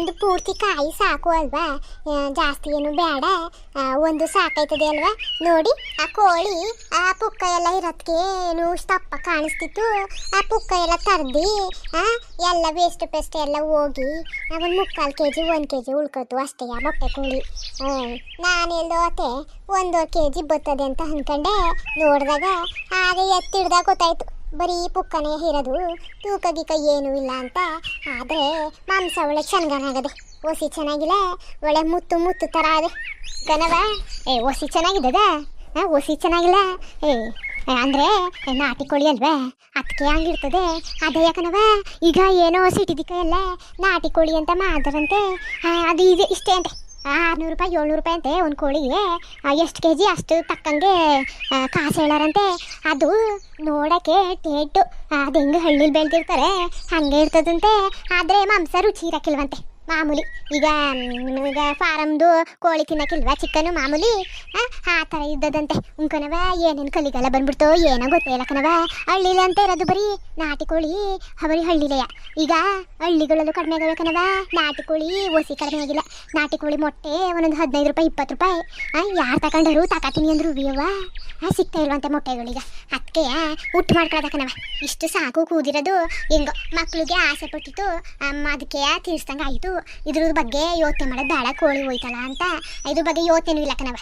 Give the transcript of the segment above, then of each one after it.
ಒಂದು ಪೂರ್ತಿ ಕಾಯಿ ಸಾಕು ಅಲ್ವಾ? ಜಾಸ್ತಿ ಏನು ಬೇಡ. ಒಂದು ಸಾಕೈತದೆ ಅಲ್ವಾ? ನೋಡಿ, ಆ ಕೋಳಿ, ಆ ಪುಕ್ಕ ಎಲ್ಲ ಇರೋದಕ್ಕೆ ಏನು ಕಾಣಿಸ್ತಿತ್ತು. ಆ ಪುಕ್ಕ ಎಲ್ಲ ತರ್ದಿ ಎಲ್ಲ ವೇಸ್ಟ್ ಪೇಸ್ಟ್ ಎಲ್ಲ ಹೋಗಿ, ಅವನು ಮುಕ್ಕಾಲು ಕೆ ಜಿ ಒಂದು ಕೆ ಜಿ ಉಳ್ಕೊತು ಅಷ್ಟೇ ಆ ಮೊಟ್ಟೆ ಕೋಳಿ. ನಾನು ಎಲ್ಲೋತೆ ಒಂದು ಕೆ ಜಿ ಬರ್ತದೆ ಅಂತ ಅನ್ಕೊಂಡೆ. ನೋಡಿದಾಗ, ಹಾಗೆ ಎತ್ತಿಡ್ದಾಗ ಗೊತ್ತಾಯ್ತು. ಬರೀ ಪುಕ್ಕನೆ ಇರೋದು ತೂಕ ಗೀಕ ಏನೂ ಇಲ್ಲ ಅಂತ. ಆದರೆ ಮಾಂಸ ಒಳ್ಳೆ ಚೆನ್ನಾಗದೆ ಒಸಿ ಚೆನ್ನಾಗಿಲ್ಲ, ಒಳ್ಳೆ ಮುತ್ತು ಮುತ್ತು ಥರ ಅದೆ ಕನವ ಏ ಒಸಿ ಚೆನ್ನಾಗಿದ್ದದ ಹಾಂ ಒಸಿ ಚೆನ್ನಾಗಿಲ್ಲ? ಏ ಅಂದರೆ ನಾಟಿ ಕೋಳಿ ಅಲ್ವೇ? ಅದಕ್ಕೆ ಹಂಗಿರ್ತದೆ. ಅದೇ ಯಾಕನವ ಈಗ ಏನೋ ಸಿಟಿದಿಕ್ಕ ಎಲ್ಲ ನಾಟಿ ಕೋಳಿ ಅಂತ ಮಾಡ್ತಾರಂತೆ ಅದು ಇದೆ ಇಷ್ಟೇ ಅಂತೆ. ಆರುನೂರು ರೂಪಾಯಿ, ಏಳ್ನೂರು ರೂಪಾಯಿ ಅಂತೆ ಒಂದು ಕೋಳಿಗೆ. ಎಷ್ಟು ಕೆ ಜಿ ಅಷ್ಟು ತಕ್ಕಂಗೆ ಕಾಸು ಹೇಳಾರಂತೆ. ಅದು ನೋಡೋಕ್ಕೆ ಟೇಟು. ಅದು ಹೆಂಗೆ ಹಳ್ಳಿಲಿ ಬೆಳೆದಿರ್ತಾರೆ, ಹಂಗೆ ಇರ್ತದಂತೆ. ಆದರೆ ಮಾಂಸ ರುಚಿ ಇರಕ್ಕಿಲ್ವಂತೆ. ಮಾಮೂಲಿ. ಈಗ ನಿಮಗೆ ಫಾರಮ್ದು ಕೋಳಿ ತಿನ್ನಕ್ಕಿಲ್ವಾ ಚಿಕ್ಕನು ಮಾಮೂಲಿ? ಆ, ಥರ ಇದ್ದದಂತೆ. ಉಂಕನವ ಏನೇನು ಕಲಿಗೆಲ್ಲ ಬಂದ್ಬಿಡ್ತು ಏನೋ ಗೊತ್ತೇ ಇಲ್ಲ ಕಣವ. ಹಳ್ಳಿಲಿ ಅಂತ ಇರೋದು ಬರೀ ನಾಟಿ ಕೋಳಿ ಬರೀ ಹಳ್ಳಿಲೆಯ. ಈಗ ಹಳ್ಳಿಗಳಲ್ಲೂ ಕಡಿಮೆ ಆಗವೆ ಕಣವ. ನಾಟಿ ಕೋಳಿ ಓಸಿ ಕಡಿಮೆ ಆಗಿಲ್ಲ. ನಾಟಿ ಕೋಳಿ ಮೊಟ್ಟೆ ಒಂದೊಂದು ಹದಿನೈದು ರೂಪಾಯಿ ಇಪ್ಪತ್ತು ರೂಪಾಯಿ. ಯಾರು ತಗೊಂಡರು ತಗತೀನಿ ಅಂದ್ರು ವಿಯವ್ವ ಸಿಗ್ತಾ ಇಲ್ವಂತೆ ಮೊಟ್ಟೆಗಳೀಗ. ಅದಕ್ಕೆ ಹುಟ್ಟು ಮಾಡ್ಕೊಳ್ಳೋದಕ್ಕನವ ಇಷ್ಟು ಸಾಕು ಕೂದಿರೋದು. ಹೆಂಗೋ ಮಕ್ಕಳಿಗೆ ಆಸೆ ಪಟ್ಟಿತ್ತು ಅಮ್ಮ ಅದಕ್ಕೆ ತೀರ್ಸ್ದಂಗೆ ಆಯಿತು ಇದ್ರ ಬಗ್ಗೆ ಯೋಚನೆ ಮಾಡೋದು ಬೇಡ ಕೋಳಿ ಹೋಯ್ತಲ್ಲ ಅಂತ ಇದ್ರ ಬಗ್ಗೆ ಯೋಚನೆ ಇಲ್ಲ ಕಣವ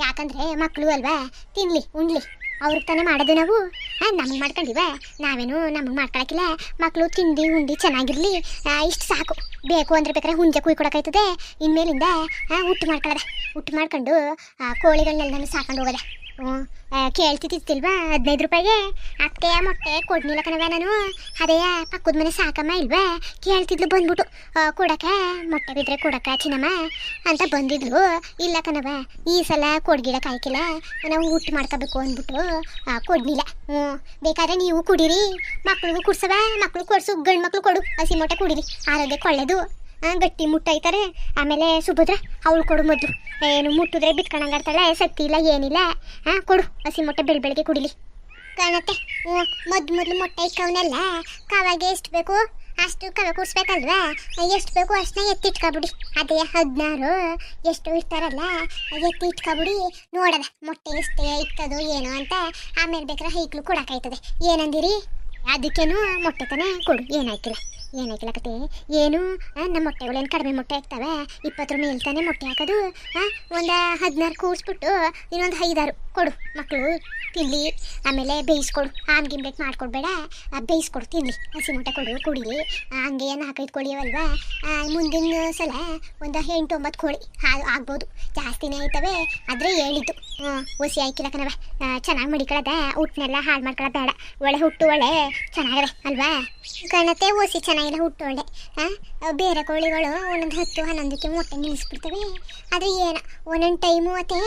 ಯಾಕಂದ್ರೆ ಮಕ್ಕಳು ಅಲ್ವಾ? ತಿನ್ಲಿ ಉಣ್ಲಿ. ಅವ್ರಿಗೆ ತಾನೇ ಮಾಡೋದು ನಾವು. ನಮಗೆ ಮಾಡ್ಕೊಂಡಿವ. ನಾವೇನು ನಮಗೆ ಮಾಡ್ಕೊಳಕಿಲ್ಲ. ಮಕ್ಕಳು ತಿಂಡಿ ಉಂಡಿ ಚೆನ್ನಾಗಿರ್ಲಿ. ಇಷ್ಟು ಸಾಕು. ಬೇಕು ಅಂದ್ರೆ ಬೇಕಾದ್ರೆ ಹುಂಜೆ ಕುಯ್ ಇನ್ಮೇಲಿಂದ ಆ, ಹುಟ್ಟು ಮಾಡ್ಕೊಳ್ಳೋದೆ ಹುಟ್ಟು ಮಾಡ್ಕೊಂಡು ಕೋಳಿಗಳನ್ನೆಲ್ಲ ಸಾಕೊಂಡು ಹೋಗೋದೆ. ಹ್ಞೂ. ತಿಲ್ವಾ ಹದಿನೈದು ರೂಪಾಯಿಗೆ? ಅತ್ತೆ, ಮೊಟ್ಟೆ ಕೊಡ್ನಿಲ್ಲ ಕಣವ ನಾನು. ಅದೇ, ಪಕ್ಕದ ಮನೆ ಸಾಕಮ್ಮ ಇಲ್ವಾ? ಕೇಳ್ತಿದ್ಲು ಬಂದ್ಬಿಟ್ಟು. ಕೊಡಕ ಮೊಟ್ಟೆ ಬಿದ್ರೆ ಕೊಡಕ ಚಿನ್ನಮ್ಮ? ಅಂತ ಬಂದಿದ್ಲು. ಇಲ್ಲ ಕಣವ ಈ ಸಲ ಕೊಡ್ಗಿಡ ಕಾಯ್ಕಿಲ್ಲ. ನಾವು ಊಟ ಮಾಡ್ಕೋಬೇಕು ಅಂದ್ಬಿಟ್ಟು ಕೊಡ್ನಿಲ್ಲ ಹ್ಞೂ. ಬೇಕಾದ್ರೆ ನೀವು ಕುಡೀರಿ. ಮಕ್ಳಿಗೂ ಕುಡ್ಸವ ಮಕ್ಳು ಕೊಡ್ಸು. ಗಂಡು ಮಕ್ಳು ಕೊಡು. ಹಸಿ ಮೊಟ್ಟೆ ಕುಡೀರಿ. ಆರೋಗ್ಯಕ್ಕೆ ಒಳ್ಳೇದು. ಗಟ್ಟಿ ಮುಟ್ಟೈತಾರೆ ಆಮೇಲೆ ಸುಭದ್ರ ಅವಳು ಕೊಡು ಮೊದಲು ಏನು ಮುಟ್ಟಿದ್ರೆ ಬಿಟ್ಕೊಂಡಂಗಾಡ್ತಾಳೆ ಸತ್ತಿ ಇಲ್ಲ, ಏನಿಲ್ಲ. ಹಾಂ ಕೊಡು, ಹಸಿ ಮೊಟ್ಟೆ ಬೆಳ್ ಬೆಳಗ್ಗೆ ಕುಡಿಲಿ. ಕಾಣತ್ತೆ. ಹ್ಞೂ ಮೊದ್ಲು ಮೊಟ್ಟೆ ಇಕ್ಕವನ್ನೆಲ್ಲ ಕಾವಾಗೆ ಎಷ್ಟು ಬೇಕು, ಅಷ್ಟು ಕವೆ ಕೂಡಿಸ್ಬೇಕಲ್ವಾ ಎಷ್ಟು ಬೇಕು ಅಷ್ಟನ್ನ ಎತ್ತಿ ಇಟ್ಕೊಬಿಡಿ. ಅದೇ ಹದಿನಾರು, ಎಷ್ಟು ಇರ್ತಾರಲ್ಲ, ಎತ್ತಿ ಇಟ್ಕೊಬಿಡಿ. ನೋಡದ ಮೊಟ್ಟೆ ಎಷ್ಟೇ ಇಕ್ಕದು ಏನು ಅಂತ. ಆಮೇಲೆ ಬೇಕಾದ್ರೆ ಹೈಕ್ಲು ಕೊಡೋಕಾಯ್ತದೆ ಏನಂದಿರಿ? ಅದಕ್ಕೇನು ಮೊಟ್ಟೆ ತಾನೇ ಕೊಡು ಏನಾಯ್ಕಿಲ್ಲ ಏನಾಯ್ಕಿಲ್ಲ ಕತೆ ಏನು? ನಮ್ಮ ನಮ್ಮ ಮೊಟ್ಟೆಗಳೇನು ಕಡಿಮೆ ಮೊಟ್ಟೆ ಆಗ್ತವೆ? ಇಪ್ಪತ್ತರ ಮೇಲೆ ತಾನೆ ಮೊಟ್ಟೆ ಹಾಕೋದು? ಒಂದು ಹದಿನಾರು ಕೂಡಿಸ್ಬಿಟ್ಟು ಇನ್ನೊಂದು ಐದಾರು ಕೊಡು ಮಕ್ಕಳು ತಿನ್ಲಿ. ಆಮೇಲೆ ಬೇಯಿಸ್ಕೊಡು. ಆಮ್ಗಿಂಬೇಕು ಮಾಡ್ಕೊಡ್ಬೇಡ. ಬೇಯಿಸ್ಕೊಡು, ತಿನ್ಲಿ. ಹಸಿ ಮೊಟ್ಟೆ ಕೊಡು, ಕುಡಿಲಿ. ಹಂಗೆ ಏನು ಹಾಕೈದು ಕೊಡಿಯವಲ್ವಾ ಮುಂದಿನ ಸಲ ಒಂದು ಎಂಟು ಒಂಬತ್ತು ಕೋಳಿ ಹಾ- ಆಗ್ಬೋದು. ಜಾಸ್ತಿನೇ ಆಯ್ತವೆ, ಆದರೆ ಹೇಳಿದ್ದು. ಹುಸಿ ಕಣವ ಚೆನ್ನಾಗಿ ಮಡಿಕೊಳ್ಳೋದ ಹುಟ್ಟನೆಲ್ಲ ಹಾಳು ಮಾಡ್ಕೊಳ್ಳೋ ಬೇಡ. ಒಳ್ಳೆ ಹುಟ್ಟು ಒಳ್ಳೆ ಚೆನ್ನಾಗವೆ, ಅಲ್ವಾ? ಕಣತೆ, ಹುಸಿ ಚೆನ್ನಾಗಿಲ್ಲ ಹುಟ್ಟು ಒಳ್ಳೆ. ಬೇರೆ ಕೋಳಿಗಳು ಒಂದೊಂದು ಹತ್ತು, ಹನ್ನೊಂದಕ್ಕೆ ಮೊಟ್ಟೆ ನಿಲ್ಲಿಸ್ಬಿಡ್ತವೆ. ಅದು ಏನು, ಒಂದೊಂದು ಟೈಮು ಅತ್ತೆ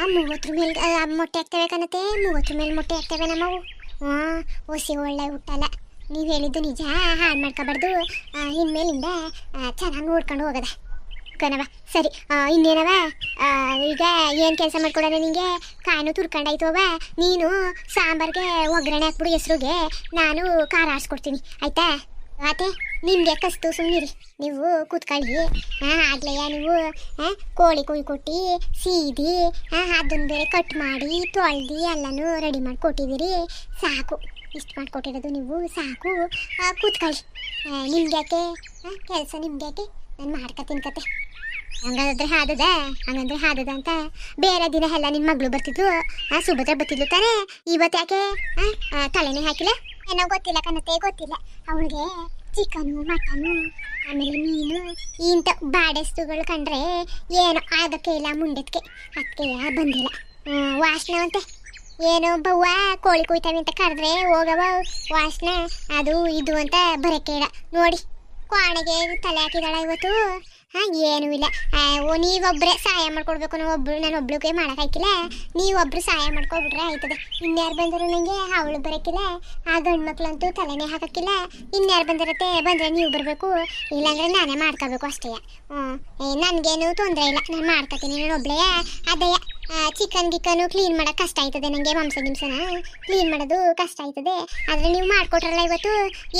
ಆ ಮೂವತ್ತರ ಮೇಲೆ ಮೊಟ್ಟೆ ಹಾಕ್ತವೆ ಕಣತೆ, ಮೂವತ್ತರ ಮೇಲೆ ಮೊಟ್ಟೆ ಹಾಕ್ತವೆ ನಮ್ಮವು. ಹಾಂ ಹುಸಿ ಒಳ್ಳೆ ಹುಟ್ಟಲ್ಲ. ನೀವು ಹೇಳಿದ್ದು ನಿಜ, ಹಾಳು ಮಾಡ್ಕೋಬಾರ್ದು. ಇನ್ಮೇಲಿಂದ ಚೆನ್ನಾಗಿ ನೋಡ್ಕೊಂಡು ಹೋಗದ. ಕಣವ ಸರಿ. ಇನ್ನೇನವ? ಈಗ ಏನು ಕೆಲಸ ಮಾಡ್ಕೊಡೋಣ ನಿಂಗೆ? ಕಾಯಿನೂ ತುರ್ಕೊಂಡಾಯ್ತವ ನೀನು ಸಾಂಬಾರ್ಗೆ ಒಗ್ಗರಣೆ ಹಾಕ್ಬಿಡು ಹೆಸ್ರುಗೆ. ನಾನು ಖಾರ ಆರಿಸ್ಕೊಡ್ತೀನಿ ಆಯ್ತಾ? ಆತೆ ನಿಮಗೆ ಕಸ್ತು ಸುಮ್ಮನಿರಿ ನೀವು ಕೂತ್ಕೊಳ್ಳಿ. ಹಾಂ ಆಗ್ಲಯ್ಯ ನೀವು ಕೋಳಿ ಕುಯ್ ಕೊಟ್ಟು ಸೀದಿ ಹಾಂ ಅದನ್ನ ಬೇರೆ ಕಟ್ ಮಾಡಿ, ತೊಳ್ದು, ಎಲ್ಲನೂ ರೆಡಿ ಮಾಡಿ ಕೊಟ್ಟಿದ್ದೀರಿ. ಸಾಕು. ಇಷ್ಟು ಮಾಡಿಕೊಟ್ಟಿರೋದು ನೀವು, ಸಾಕು. ಕೂತ್ಕೊಳ್ಳಿ. ನಿಮ್ಗೆ ಯಾಕೆ ಕೆಲಸ ನಿಮ್ಗೆ ಯಾಕೆ ನಾನು ಮಾಡ್ಕ ತಿನ್ಕತೆ. ಹಂಗಂದ್ರೆ ಹಾದದ ಹಂಗಂದ್ರೆ ಹಾದದ ಅಂತ ಬೇರೆ ದಿನ ಎಲ್ಲ ನಿನ್ನ ಮಗಳು ಬರ್ತಿದ್ಲು ಆ ಸುಭದ್ರ ಬರ್ತಿದ್ಲು ತಾನೆ ಇವತ್ತು ಯಾಕೆ ತಲೆನೇ ಹಾಕಿಲ್ಲ? ಏನೋ ಗೊತ್ತಿಲ್ಲ ಕನತೆ ಗೊತ್ತಿಲ್ಲ. ಅವಳಿಗೆ ಚಿಕನು ಮಟನು ಆಮೇಲೆ ಮೀನು ಇಂಥ ಬಾಡೆಸ್ತುಗಳು ಕಂಡ್ರೆ ಏನು ಆಗಕ್ಕೆ ಇಲ್ಲ ಮುಂಡಕ್ಕೆ ಅದಕ್ಕೆ ಬಂದಿಲ್ಲ. ವಾಸನ ಅಂತೆ. ಏನೋ ಬವ್ವ, ಕೋಳಿ ಕುಯ್ತಾವೆ ಅಂತ ಕರೆದ್ರೆ ಹೋಗವ ವಾಸನೆ, ಅದು ಇದು ಅಂತ ಬರಕೇಡ ನೋಡಿ. ಕೋಣೆಗೆ ತಲೆ ಹಾಕಿದಾಳ ಇವತ್ತು. ಹಾ, ಏನೂ ಇಲ್ಲ. ಓ ನೀವೊಬ್ಬರೇ ಸಹಾಯ ಮಾಡ್ಕೊಡ್ಬೇಕು ನಾವು ಒಬ್ರು ನಾನು ಒಬ್ಳಿಗೆ ಮಾಡೋಕ್ಕಾಗಿಲ್ಲ ನೀವೊಬ್ರು ಸಹಾಯ ಮಾಡ್ಕೊಬಿಟ್ರೆ ಆಯ್ತದೆ. ಇನ್ಯಾರು ಬಂದರು ನನಗೆ ಅವಳು ಬರೋಕ್ಕಿಲ್ಲ ಆ ಗಂಡು ಮಕ್ಳಂತೂ ತಲೆನೇ ಹಾಕಕ್ಕಿಲ್ಲ ಇನ್ಯಾರು ಬಂದಿರತ್ತೆ, ಬಂದರೆ ನೀವು ಬರಬೇಕು. ಇಲ್ಲಾಂದ್ರೆ ನಾನೇ ಮಾಡ್ಕೋಬೇಕು ಅಷ್ಟೇ. ಹ್ಞೂ ನನಗೇನು ತೊಂದರೆ ಇಲ್ಲ. ನಾನು ಮಾಡ್ಕೊತೀನಿ, ನಾನು ಒಬ್ಳೆಯ ಅದೇ ಚಿಕನ್ ಗಿಕ್ಕನು ಕ್ಲೀನ್ ಮಾಡೋಕೆ ಕಷ್ಟ ಆಯ್ತದೆ. ನನಗೆ ಮಾಂಸ ಗಿಂಸನ ಕ್ಲೀನ್ ಮಾಡೋದು ಕಷ್ಟ ಆಯ್ತದೆ. ಆದ್ರೆ ನೀವು ಮಾಡ್ಕೊಟ್ರಲ್ಲ ಇವತ್ತು?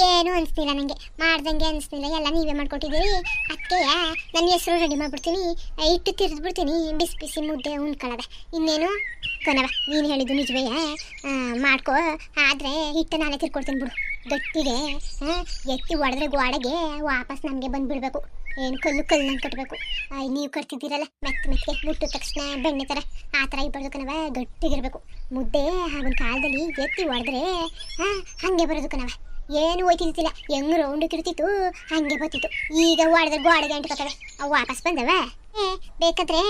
ಏನು ಅನಿಸ್ತಿಲ್ಲ ನನಗೆ ಮಾಡ್ದಂಗೆ ಅನಿಸ್ತಿಲ್ಲ. ಎಲ್ಲ ನೀವೇ ಮಾಡ್ಕೊಟ್ಟಿದ್ದೀರಿ. ಅದಕ್ಕೆ ನನ್ನ ಹೆಸರು ರೆಡಿ ಮಾಡ್ಬಿಡ್ತೀನಿ. ಇಟ್ಟು ತಿರ್ದ್ಬಿಡ್ತೀನಿ. ಬಿಸಿ ಬಿಸಿ ಮುದ್ದೆ ಉಣ್ಕೊಳ್ಳೋದೆ ಇನ್ನೇನು? ಕೊನವ ನೀನು ಹೇಳಿದ್ದು ನಿಜವೇ ಮಾಡ್ಕೋ. ಆದರೆ ಹಿಟ್ಟು ನಾನೇ ತಿರ್ಕೊಡ್ತೀನಿ ಬಿಡು. ಗಟ್ಟಿಗೆ ಎತ್ತಿ ಒಡೆದ್ರೆ ಗೋಡೆಗೆ ವಾಪಸ್ ನಮಗೆ ಬಂದ್ಬಿಡ್ಬೇಕು. ಏನು ಕಲ್ಲು ಕಲ್ಲು ಕಟ್ಟಬೇಕು ನೀವು ಕಟ್ತಿದ್ದೀರಲ್ಲ? ಮೆತ್ತ ಮೆತ್ತಗೆ ಮುಟ್ಟಿದ ತಕ್ಷಣ ಬೆಣ್ಣೆ ಥರ ಆ ಥರ ಇಬ್ಬರದು ಕಣವ ಗಟ್ಟಿಗಿರಬೇಕು. ಮುದ್ದೆ ಆಗಿನ ಕಾಲದಲ್ಲಿ ಎತ್ತಿ ಹೊಡೆದ್ರೆ ಹಾಂ ಹಾಗೆ ಬರೋದು ಕಣವ ಏನು ಹೋಯ್ತಿದ್ದಿಲ್ಲ, ಹೆಂಗ್ ರೌಂಡ್ ಕಿರ್ತಿತ್ತು, ಹಾಗೆ ಬರ್ತಿತ್ತು. ಈಗ ಹೊಡೆದ್ರೆ ಗೋಡೆಗೆ ಅಂಟ್ಕೊತವೆ ಅವು ವಾಪಸ್ ಬಂದವ? ಏ, ಬೇಕಾದ್ರೆ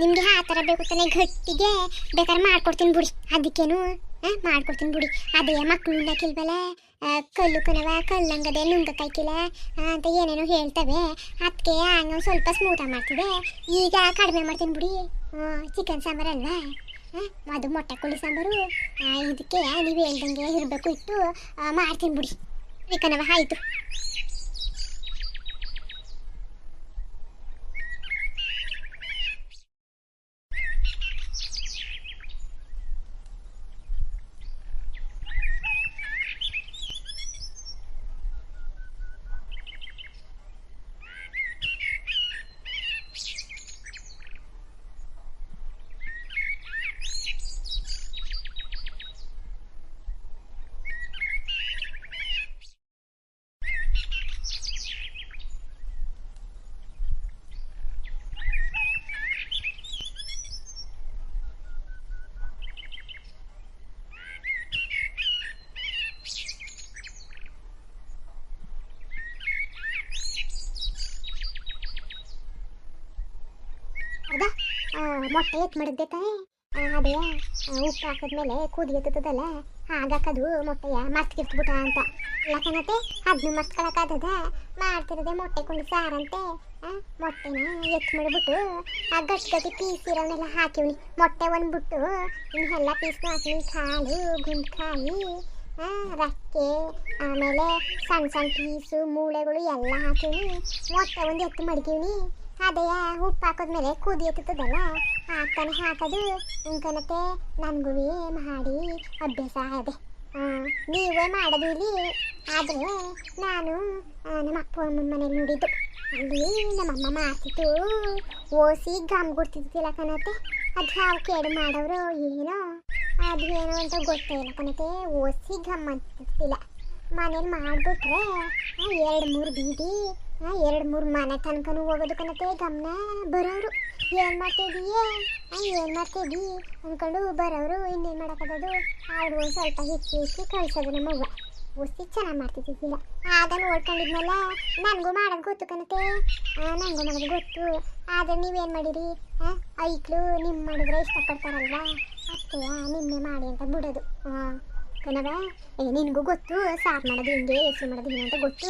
ನಿಮ್ಗೆ ಆ ಥರ ಬೇಕು ತಾನೆ, ಗಟ್ಟಿಗೆ ಬೇಕಾದ್ರೆ ಮಾಡ್ಕೊಡ್ತೀನಿ ಬಿಡಿ. ಅದಕ್ಕೇನು ಮಾಡ್ಕೊಡ್ತೀನಿ ಬಿಡಿ. ಅದೇ ಮಕ್ಕಳು ಉಣ್ಣಕ್ಕಿಲ್ವಲ್ಲ ಕಲ್ಲು ಕನವ ಕಲ್ಲಂಗದೆ ನುಂಗಕ್ಕಾಯ್ಕಿಲ್ಲ ಅಂತ ಏನೇನೋ ಹೇಳ್ತವೆ. ಅದಕ್ಕೆ ಹಂಗೆ ಸ್ವಲ್ಪ ಸ್ಮೂತ ಮಾಡ್ತಿದೆ. ಈಗ ಕಡಿಮೆ ಮಾಡ್ತೀನಿ ಬಿಡಿ. ಚಿಕನ್ ಸಾಂಬಾರು ಅಲ್ವಾ? ಅದು ಮೊಟ್ಟೆ ಕೋಳಿ ಸಾಂಬಾರು. ಇದಕ್ಕೆ ನೀವು ಹೇಳ್ದಂಗೆ ಇರಬೇಕು ಇಟ್ಟು ಮಾಡ್ತೀನಿ ಬಿಡಿ. ಚಿಕನವ ಆಯಿತು. ಮೊಟ್ಟೆ ಎತ್ ಮಾಡಿದ್ದೆ ತಾನೆ ಅದೇ ಉಪ್ಪು ಹಾಕಿದ್ಮೇಲೆ ಕುದಿ ಎತ್ತದಲ್ಲ ಹಾಗಾಕದು ಮೊಟ್ಟೆಯ ಮರ್ತ್ಕಿರ್ತ್ಬಿಟ್ಟ ಅಂತ. ಯಾಕನತ್ತೆ ಅದನ್ನು ಮರ್ತ್ಕೊಳಕಾದದ ಮಾಡ್ತಿರೋದೆ ಮೊಟ್ಟೆ ಕೊಂಡು ಸಾರಂತೆ. ಮೊಟ್ಟೆನ ಎತ್ ಮಾಡಿಬಿಟ್ಟು ಆ ಗಟ್ಟಿ ಗಟ್ಟಿ ಪೀಸ್ ಇರೋನೆಲ್ಲ ಹಾಕಿವ್ನಿ. ಮೊಟ್ಟೆ ಒಂದು ಬಿಟ್ಟು ಇನ್ನೆಲ್ಲ ಪೀಸ್ ಹಾಕಿ ಕಾಲು ಗುಂಡ್ಕಾಯಿ ಆ, ರಕ್ಕೆ ಆಮೇಲೆ ಸಣ್ಣ ಸಣ್ಣ ಪೀಸು ಮೂಳೆಗಳು ಎಲ್ಲ ಹಾಕಿವ್ನಿ. ಮೊಟ್ಟೆ ಒಂದು ಎತ್ತು ಮಡಗಿವ್ನಿ. ಅದೇ, ಉಪ್ಪು ಹಾಕಿದ್ಮೇಲೆ ಕುದಿ ಎತ್ತದಲ್ಲ ಹಾಕ್ತಾನೆ ಹಾಕೋದು ಇಂಕನತೆ ನನಗೂ ಮಾಡಿ ಅಭ್ಯಾಸ ಆಗಿದೆ ನೀವೇ ಮಾಡೋದು ಇಲ್ಲಿ. ಆದರೆ ನಾನು ನಮ್ಮ ಅಪ್ಪ ಅಮ್ಮನ ಮನೇಲಿ ನೋಡಿದ್ದು. ಅಲ್ಲಿ ನಮ್ಮಮ್ಮ ಮಾಡ್ತಿತ್ತು. ಓಸಿ ಗಮ್ ಗುಡ್ತಿದ್ದಿಲ್ಲ ಕಣತೆ ಅದು ಯಾವ ಕೇಡು ಮಾಡೋರು ಏನೋ, ಅದು ಏನೋ ಅಂತ ಗೊತ್ತೇ ಇಲ್ಲ ಕಣತೆ ಓಸಿ ಗಮ್ ಅಂತಿಲ್ಲ ಮನೇಲಿ ಮಾಡಿಬಿಟ್ರೆ ಎರಡು ಮೂರು ಬೀದಿ ಎರಡು ಮೂರು ಮನೆ ತನಕನೂ ಹೋಗೋದು ಕಣತೆ, ಗಮನ ಬರೋರು. ಏನು ಮಾಡ್ತಿದೀಯೇ? ಏನು ಮಾಡ್ತಿದ್ದಿ ಅಂದ್ಕೊಂಡು ಬರೋರು ಇನ್ನೇನು ಮಾಡೋಕ್ಕದು ಅವ್ರು ಸ್ವಲ್ಪ ಹೆಚ್ಚು ಹಿಚ್ಚಿ ಕಳ್ಸೋದು ನಮ್ಮವ್ವ ಉಸಿ ಚೆನ್ನಾಗಿ ಮಾಡ್ತಿದ್ದೀರ ಆಗ ನೋಡ್ಕೊಂಡಿದ್ನಲ್ಲ, ನನಗೂ ಮಾಡೋದು ಗೊತ್ತು ಕಣತೆ. ನನಗೂ ಮಾಡೋದು ಗೊತ್ತು. ಆದರೆ ನೀವೇನು ಮಾಡಿರಿ? ಐಕ್ಳು ನಿಮ್ಮ ಮಾಡಿದ್ರೆ ಇಷ್ಟಪಡ್ತಾರಲ್ವಾ? ಅತ್ತೆಯ, ನಿನ್ನೆ ಮಾಡಿ ಅಂತ ಬಿಡೋದು. ಹಾಂ ಕಣವ ಏ, ನಿನಗೂ ಗೊತ್ತು, ಸಾರ್ ಮಾಡೋದು ಹಿಂಗೆ ಹೆಸರು ಮಾಡೋದು ಹಿಂಗೆ ಅಂತ ಗೊತ್ತು.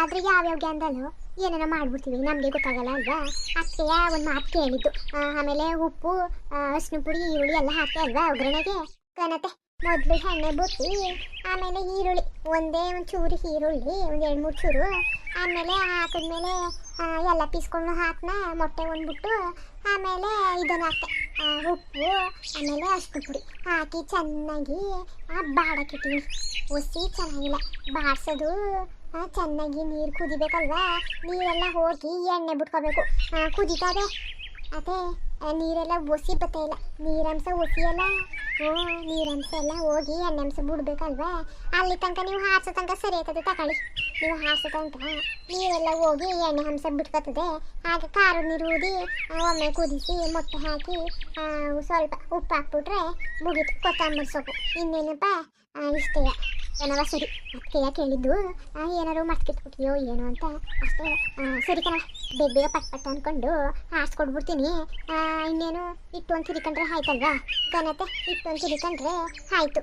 ಆದರೆ ಯಾವ್ಯಾವ ಗ್ಯಾಂದಲ್ಲೂ ಏನೇನೋ ಮಾಡ್ಬಿಡ್ತೀವಿ, ನಮಗೆ ಗೊತ್ತಾಗಲ್ಲ ಅಲ್ವಾ? ಅದಕ್ಕೆ ಒಂದು ಮಾತು ಕೇಳಿದ್ದು. ಆಮೇಲೆ ಉಪ್ಪು ಅರಿಶಿನ ಪುಡಿ, ಈರುಳ್ಳಿ ಎಲ್ಲ ಹಾಕಿ ಅಲ್ವಾ ಒಗ್ಗರಣೆಗೆ? ಕಣತೆ, ಮೊದಲು ಎಣ್ಣೆ ಬುತ್ತಿ ಆಮೇಲೆ ಈರುಳ್ಳಿ, ಒಂದೇ ಒಂದು ಚೂರು ಈರುಳ್ಳಿ, ಒಂದು ಎರಡು ಮೂರು ಚೂರು, ಆಮೇಲೆ ಹಾಕಿದ್ಮೇಲೆ ಎಲ್ಲ ಪೀಸ್ಕೊಂಡು ಹಾಕ್ನ ಮೊಟ್ಟೆ ಒಂದ್ಬಿಟ್ಟು, ಆಮೇಲೆ ಇದನ್ನು ಹಾಕ್ತೆ. ಉಪ್ಪು, ಆಮೇಲೆ ಅಷ್ಟು ಪುಡಿ. ಹಾಕಿ ಚೆನ್ನಾಗಿ ಬಾಡಕ್ಕಿಟ್ಟಿನಿ ಒಸಿ ಚೆನ್ನಾಗಿಲ್ಲ. ಬಾಡ್ಸೋದು ಚೆನ್ನಾಗಿ ನೀರು ಕುದಿಬೇಕಲ್ವಾ? ನೀರೆಲ್ಲ ಹೋಗಿ ಎಣ್ಣೆ ಬಿಟ್ಕೋಬೇಕು. ಕುದಿತಾವೆ ಅದೇ. ನೀರೆಲ್ಲ ಒಸಿ ಬರ್ತಾ ಇಲ್ಲ. ನೀರಂಶ ಒಸಿಯಲ್ಲ ಓ, ನೀರಂಶ ಎಲ್ಲ ಹೋಗಿ ಎಣ್ಣೆಂಶ ಬಿಡ್ಬೇಕಲ್ವಾ? ಅಲ್ಲಿ ತನಕ ನೀವು ಹಾರಿಸೋ ತನಕ ಸರಿ ಆಯ್ತದೆ, ತಗೊಳ್ಳಿ. ನೀವು ಹಾರಿಸೋ ತನಕ ನೀರೆಲ್ಲ ಹೋಗಿ ಎಣ್ಣೆ ಅಂಶ ಬಿಟ್ಕೊತದೆ. ಹಾಗೆ ಖಾರದ ನೀರು ಊದಿ ಒಮ್ಮೆ ಕುದಿಸಿ, ಮೊಟ್ಟೆ ಹಾಕಿ ಸ್ವಲ್ಪ ಉಪ್ಪು ಹಾಕ್ಬಿಟ್ರೆ ಮುಗೀತು. ಕೊತ್ತಂಬರಿ ಸೊಪ್ಪು. ಇನ್ನೇನಪ್ಪ? ಇಷ್ಟೇ. ಏನವ ಸರಿ? ಅದಕ್ಕೆ ಕೇಳಿದ್ದು ಆ, ಏನಾರು ಮರ್ತ್ಕಿಟ್ಬಿಟ್ಟಿಯೋ ಏನೋ ಅಂತ. ಅಷ್ಟೇ. ಸರಿ ಕಣ ಬೇಗ ಬೇಗ ಪಟ್ ಪಟ್ ಅಂದ್ಕೊಂಡು ಹಾರಿಸ್ಕೊಡ್ಬಿಡ್ತೀನಿ. ಆ, ಇನ್ನೇನು ಇಟ್ಟು ಒಂದು ತಿರ್ಕೊಂಡ್ರೆ ಆಯ್ತಲ್ವಾ? ಗನತೆ ಇಟ್ಟು ಒಂದು ತಿರ್ಕೊಂಡ್ರೆ ಆಯ್ತು.